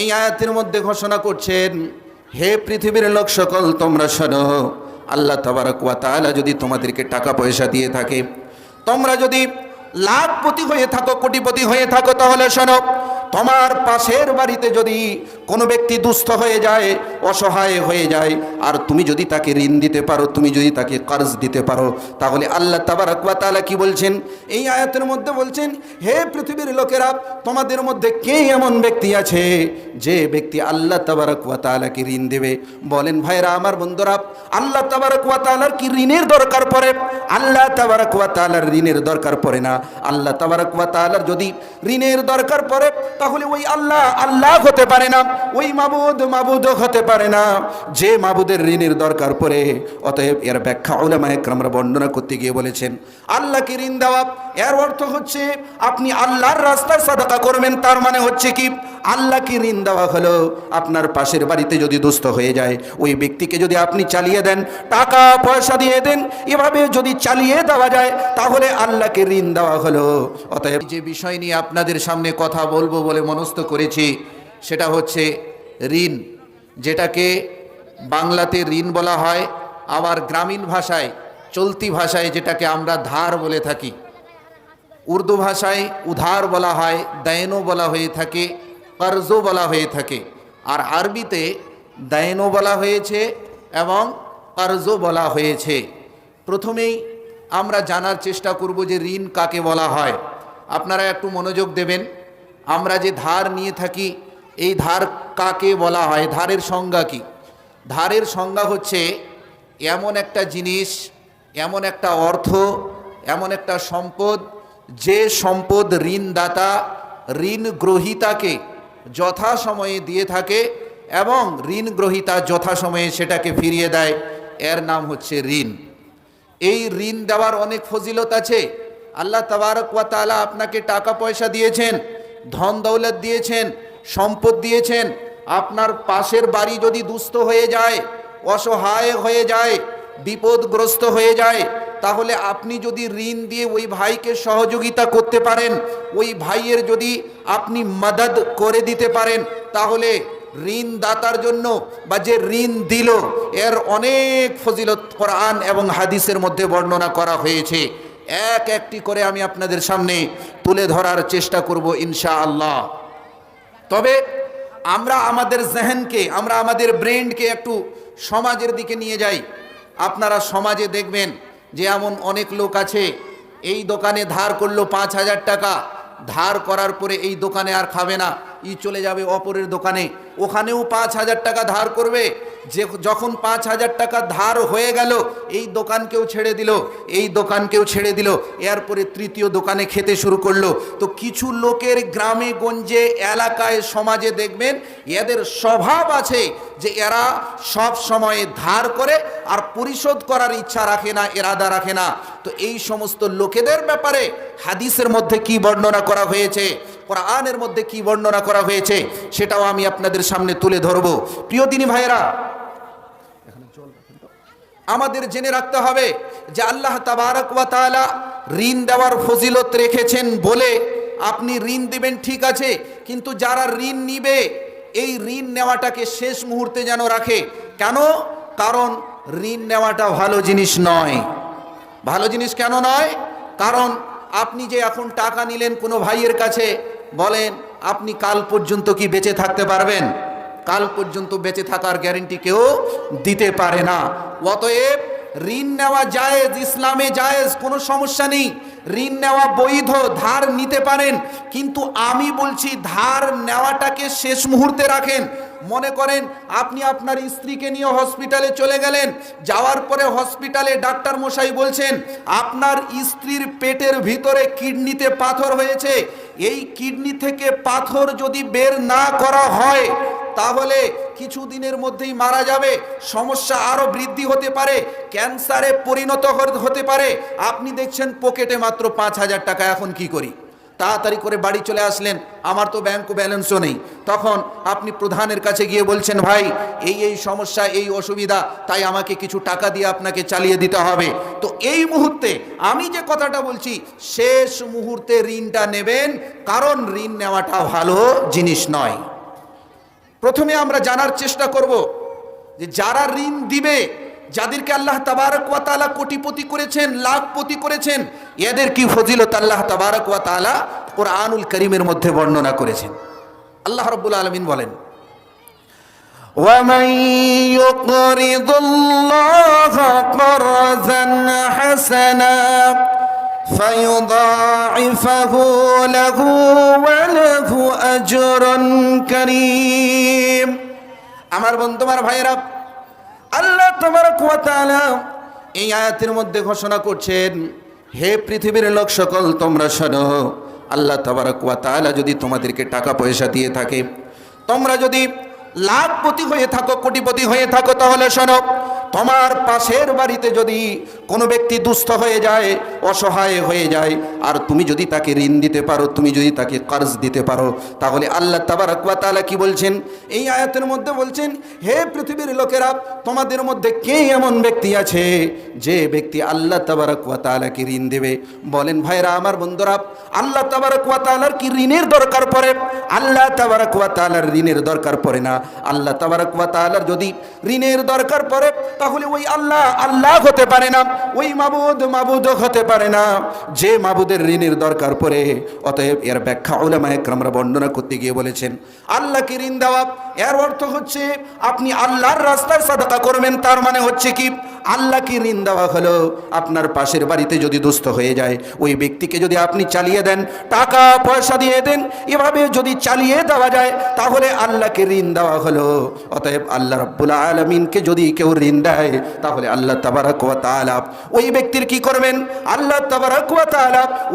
এই আয়াতের মধ্যে ঘোষণা করছেন, হে পৃথিবীর লোক সকল তোমরা শোনো। আল্লাহ তাবারকুয়া তালা যদি তোমাদেরকে টাকা পয়সা দিয়ে থাকে, তোমরা যদি লাখপতি হয়ে থাকো, কোটিপতি হয়ে থাকো, তাহলে শোনো। তোমার পাশের বাড়িতে যদি কোনো ব্যক্তি দুস্থ হয়ে যায়, অসহায় হয়ে যায়, আর তুমি যদি তাকে ঋণ দিতে পারো, তুমি যদি তাকে কর্জ দিতে পারো, তাহলে আল্লাহ তাবারক ওয়া তাআলা কি বলছেন? এই আয়াতের মধ্যে বলছেন, হে পৃথিবীর লোকেরা, তোমাদের মধ্যে কে এমন ব্যক্তি আছে যে ব্যক্তি আল্লাহ তাবারক ওয়া তাআলাকে ঋণ দেবে? বলেন ভাইরা আমার বন্ধুরা, আল্লাহ তাবারক ওয়া তাআলার কি ঋণের দরকার পড়ে? আল্লাহ তাবারক ওয়া তাআলার ঋণের দরকার পড়ে না। আল্লাহ তাবারক ওয়া তাআলার যদি ঋণের দরকার পড়ে তাহলে ওই আল্লাহ আল্লাহ হতে পারে না, ওই মাবুদ মাবুদ হতে পারে না। যে মাবুদের ঋণের দরকার পড়ে, অতএব এর ব্যাখ্যা ওলামা একরামরা বর্ণনা করতে গিয়ে বলেছেন আল্লাহকে ঋণ দেওয়া? এর অর্থ হচ্ছে, আপনি আল্লাহর রাস্তায় সাদাকা করবেন, তার মানে হচ্ছে কি আল্লাহকে ঋণ দেওয়া হলো? আপনার পাশের বাড়িতে যদি দুস্থ হয়ে যায়, ওই ব্যক্তিকে যদি আপনি চালিয়ে দেন, টাকা, পয়সা দিয়ে দেন, এভাবে যদি চালিয়ে দেওয়া যায়, তাহলে আল্লাহকে ঋণ দেওয়া হলো। অতএব যে বিষয় নিয়ে আপনাদের সামনে কথা বলব বলে মনস্থ করেছি, সেটা হচ্ছে ঋণ। যেটাকে বাংলাতে ঋণ বলা হয়, আবার গ্রামীণ ভাষায়, চলতি ভাষায় যেটাকে আমরা ধার বলে থাকি। উর্দু ভাষায় উধার বলা হয়, দায়নো বলা হয়ে থাকে কর্জও বলা হয়ে থাকে। আর আরবিতে দায়নো বলা হয়েছে এবং কর্জও বলা হয়েছে। প্রথমেই আমরা জানার চেষ্টা করব যে ঋণ কাকে বলা হয়। আপনারা একটু মনোযোগ দেবেন। আমরা যে ধার নিয়ে থাকি, এই ধার কাকে বলা হয়? ধারের সংজ্ঞা কি? ধারের সংজ্ঞা হচ্ছে এমন একটা জিনিস, এমন একটা অর্থ, এমন একটা সম্পদ, যে সম্পদ ঋণদাতা ঋণ গ্রহীতাকে যথাসময়ে দিয়ে থাকে এবং ঋণ গ্রহীতা যথাসময়ে সেটাকে ফিরিয়ে দেয়। এর নাম হচ্ছে ঋণ। এই ঋণ দেওয়ার অনেক ফজিলত আছে। আল্লাহ তাবারক আপনাকে টাকা পয়সা দিয়েছেন। ধন দৌলত দিয়েছেন, সম্পদ দিয়েছেন, আপনার পাশের বাড়ি যদি দুস্থ হয়ে যায়, অসহায় হয়ে যায়, বিপদগ্রস্ত হয়ে যায়, তাহলে আপনি যদি ঋণ দিয়ে ওই ভাইকে সহযোগিতা করতে পারেন, ওই ভাইয়ের যদি আপনি মদদ করে দিতে পারেন, তাহলে ঋণ দাতার জন্য বা যে ঋণ দিল, এর অনেক ফজিলত কোরআন এবং হাদিসের মধ্যে বর্ণনা করা হয়েছে। এক একটি করে আমি আপনাদের সামনে তুলে ধরার চেষ্টা করব ইনশা আল্লাহ তবে আমরা আমাদের জেহেনকে, আমরা আমাদের ব্রেনকে একটু সমাজের দিকে নিয়ে যাই। আপনারা সমাজে দেখবেন যে এমন অনেক লোক আছে, এই দোকানে ধার করল পাঁচ হাজার টাকা, ধার করার পরে এই দোকানে আর খাবে না। ই চলে যাবে অপরের দোকানে। ওখানেও পাঁচ হাজার টাকা ধার করবে। যে যখন পাঁচ হাজার টাকা ধার হয়ে গেল, এই দোকানকেও ছেড়ে দিল, এই দোকানকেও ছেড়ে দিল। এরপরে তৃতীয় দোকানে খেতে শুরু করল। তো কিছু লোকের গ্রামে গঞ্জে এলাকায় সমাজে দেখবেন, এদের স্বভাব আছে যে এরা সব সময় ধার করে আর পরিশোধ করার ইচ্ছা রাখে না, এরাদা রাখে না। তো এই সমস্ত লোকেদের ব্যাপারে হাদিসের মধ্যে কি বর্ণনা করা হয়েছে? কোরআনের মধ্যে কি বর্ণনা করা হয়েছে সেটাও আমি আপনাদের সামনে তুলে ধরব। প্রিয় দিনী ভাইয়েরা, আমাদের জেনে রাখতে হবে যে আল্লাহ তাবারক ওয়া তাআলা ঋণ দেওয়ার ফজিলত রেখেছেন বলে আপনি ঋণ দিবেন ঠিক আছে, কিন্তু যারা ঋণ নিবে, এই ঋণ নেওয়াটাকে শেষ মুহূর্তে যেন রাখে। কেন? কারণ ঋণ নেওয়াটা ভালো জিনিস নয়। ভালো জিনিস কেন নয়? কারণ আপনি যে এখন টাকা নিলেন কোনো ভাইয়ের কাছে বলেন, আপনি কাল পর্যন্ত কি বেঁচে থাকতে পারবেন? কাল পর্যন্ত বেঁচে থাকার গ্যারেন্টি কেউ দিতে পারে না। অতএব, ঋণ নেওয়া জায়েজ, ইসলামে জায়েজ, কোনো সমস্যা নেই। ঋণ নেওয়া বৈধ, ধার নিতে পারেন। কিন্তু আমি বলছি, ধার নেওয়াটাকে শেষ মুহূর্তে রাখেন। মনে করেন, আপনি আপনার স্ত্রীকে নিয়ে হসপিটালে চলে গেলেন। যাওয়ার পরে হসপিটালে ডাক্তার মশাই বলছেন, আপনার স্ত্রীর পেটের ভিতরে কিডনিতে পাথর হয়েছে। এই কিডনি থেকে পাথর যদি বের না করা হয়, তাহলে কিছু দিনের মধ্যেই মারা যাবে। সমস্যা আরও বৃদ্ধি হতে পারে, ক্যান্সারে পরিণত হতে- হতে পারে। আপনি দেখছেন পকেটে মাত্র পাঁচ হাজার টাকা, এখন কি করি? তাড়াতাড়ি করে বাড়ি চলে আসলেন। আমার তো ব্যাংক ব্যালেন্সও নেই। তখন আপনি প্রধানের কাছে গিয়ে বলছেন, ভাই, এই এই সমস্যা, এই অসুবিধা, তাই আমাকে কিছু টাকা দিয়ে আপনাকে চালিয়ে দিতে হবে। তো এই মুহূর্তে আমি যে কথাটা বলছি, শেষ মুহূর্তে ঋণটা নেবেন, কারণ ঋণ নেওয়াটা ভালো জিনিস নয়। প্রথমে আমরা জানার চেষ্টা করব যে যারা ঋণ দিবে যাদেরকে আল্লাহ তাবারক ওয়া তাআলা কোটিপতি করেছেন লাখপতি করেছেন এদের কি ফজিলত আল্লাহ তাবারক ওয়া তাআলা কোরআনুল করিমের মধ্যে বর্ণনা করেছেন আল্লাহ রাব্বুল আলামিন বলেন ومن يقرض الله قرضا حسنا فيضاعفه له وله أجر كريم আমার বন্ধু আমার ভাইয়েরা আল্লাহ তোমার এই আয়াতের মধ্যে ঘোষণা করছেন, হে পৃথিবীর লোক সকল, তোমরা শোনো, আল্লাহ তাবারক ওয়া তাআলা যদি তোমাদেরকে টাকা পয়সা দিয়ে থাকে, তোমরা যদি লাখপতি হয়ে থাকো, কোটিপতি হয়ে থাকো, তাহলে শোনো, তোমার পাশের বাড়িতে যদি কোনো ব্যক্তি দুস্থ হয়ে যায়, অসহায় হয়ে যায়, আর তুমি যদি তাকে ঋণ দিতে পারো, তুমি যদি তাকে কর্জ দিতে পারো, তাহলে আল্লাহ তাবারক ওয়া তাআলা কি বলছেন? এই আয়াতের মধ্যে বলছেন, হে পৃথিবীর লোকেরা, তোমাদের মধ্যে কে এমন ব্যক্তি আছে যে ব্যক্তি আল্লাহ তাবারক ওয়া তাআলাকে ঋণ দেবে? বলেন ভাইরা, আমার বন্ধুরা, আল্লাহ তাবারক ওয়া তাআলার কি ঋণের দরকার পড়ে? আল্লাহ তাবারক ওয়া তাআলার ঋণের দরকার পড়ে না। আল্লাহ তাবারক ওয়া তাআলার যদি ঋণের দরকার পড়ে, তাহলে ওই আল্লাহ আল্লাহ হতে পারে না। ওই মাবুদ মাবুদ হতে পারে না। যে মাবুদের ঋণের দরকার পড়ে, অতএব এর ব্যাখ্যা ওলামা একরামরা বর্ণনা করতে গিয়ে বলেছেন আল্লাহকে ঋণ দেওয়া? এর অর্থ হচ্ছে, আপনি আল্লাহর রাস্তায় সাদাকা করবেন, তার মানে হচ্ছে কি আল্লাহকে ঋণ দেওয়া হলো? আপনার পাশের বাড়িতে যদি দুস্থ হয়ে যায়, ওই ব্যক্তিকে যদি আপনি চালিয়ে দেন, টাকা, পয়সা দিয়ে দেন, এভাবে যদি চালিয়ে দেওয়া যায়, তাহলে আল্লাহকে ঋণ দেওয়া হলো? অতএব আল্লাহ রব্বুল আলমিনকে যদি কেউ ঋণ দেয়, তাহলে আল্লাহ তাবারাক ওয়া তাআলা ওই ব্যক্তির কি করবেন? আল্লাহ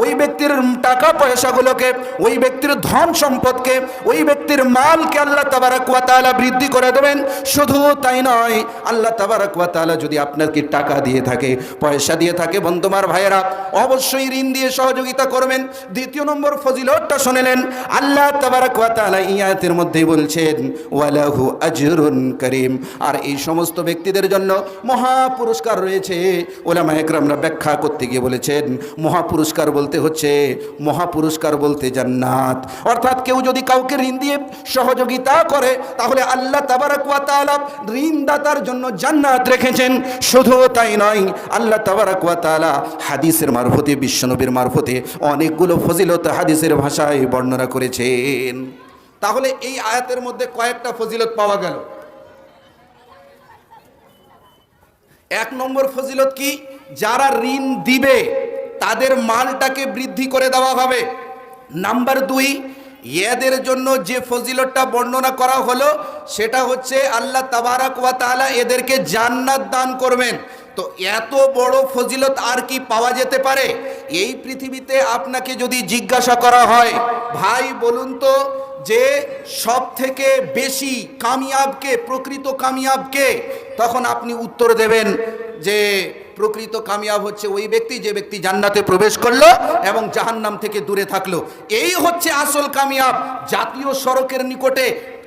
ওই ব্যক্তির টাকা পয়সাগুলোকে, ওই ব্যক্তির ধন সম্পদকে, ওই ব্যক্তির মালকে আল্লাহ তাবারাক ওয়া বৃদ্ধি করে দেবেন। শুধু তাই নয়, আল্লাহ তাবারাক ওয়া তাআলা যদি আপনাকে টাকা দিয়ে থাকে, পয়সা দিয়ে থাকে, বন্ধুমার ভাইয়েরা, অবশ্যই ঋণ দিয়ে সহযোগিতা করবেন। দ্বিতীয় নম্বর ফজিলতটা শুনেলেন, আল্লাহ তাবারাক ওয়া তাআলা এই মধ্যেই বলছেন, ওয়ালাহু আজরুন করিম। আর এই সমস্ত ব্যক্তিদের জন্য মহা পুরস্কার রয়েছে। ওলামা একরামরা ব্যাখ্যা করতে গিয়ে বলেছেন মহা পুরস্কার বলতে হচ্ছে মহা পুরস্কার বলতে জান্নাত। অর্থাৎ কেউ যদি কাউকে ঋণ দিয়ে সহযোগিতা করে, তাহলে আল্লাহ তাবারাক ওয়া ঋণদাতার জন্য জান্নাত রেখেছেন। শুধু তাই নয়, আল্লাহ তাবারাক ওয়া তাআলা হাদিসের মারফতে, বিশ্বনবীর মারফতে অনেকগুলো ফজিলত হাদিসের ভাষায় বর্ণনা করেছেন। তাহলে এই আয়াতের মধ্যে কয়েকটা ফজিলত পাওয়া গেল। এক নম্বর ফজিলত কি? যারা ঋণ দিবে, তাদের মালটাকে বৃদ্ধি করে দেওয়া হবে। নাম্বার দুই, এদের জন্য যে ফজিলতটা বর্ণনা করা হলো, সেটা হচ্ছে আল্লাহ তাবারাক ওয়া তাআলা এদেরকে জান্নাত দান করবেন। তো এত বড় ফজিলত আর কি পাওয়া যেতে পারে? এই পৃথিবীতে আপনাকে যদি জিজ্ঞাসা করা হয়, ভাই বলুন তো, যে সব থেকে বেশি কামিয়াবকে, প্রকৃত কামিয়াবকে, তখন আপনি উত্তর দেবেন যে প্রকৃত কামিয়াব হচ্ছে ওই ব্যক্তি, যে ব্যক্তি জান্নাতে প্রবেশ করল এবং জাহান্নাম থেকে দূরে থাকল। এই হচ্ছে আসল কামিয়াব। জাতীয় সড়কের নিকটে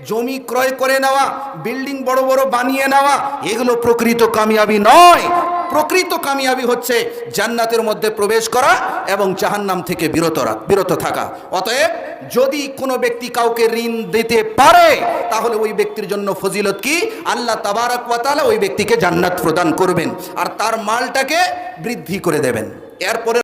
জমি ক্রয় করে নেওয়া, বিল্ডিং বড় বড় বানিয়ে নেওয়া, এগুলো প্রকৃত কামিয়াবি নয়। প্রকৃত কামিয়াবি হচ্ছে জান্নাতের মধ্যে প্রবেশ করা এবং জাহান্নাম থেকে বিরত বিরত থাকা। অতএব যদি কোনো ব্যক্তি কাউকে ঋণ দিতে পারে, তাহলে ওই ব্যক্তির জন্য ফজিলত কি? আল্লাহ তাবারক ওয়া ওই ব্যক্তিকে জান্নাত প্রদান করবেন আর তার মালটাকে বৃদ্ধি করে দেবেন। এরপরে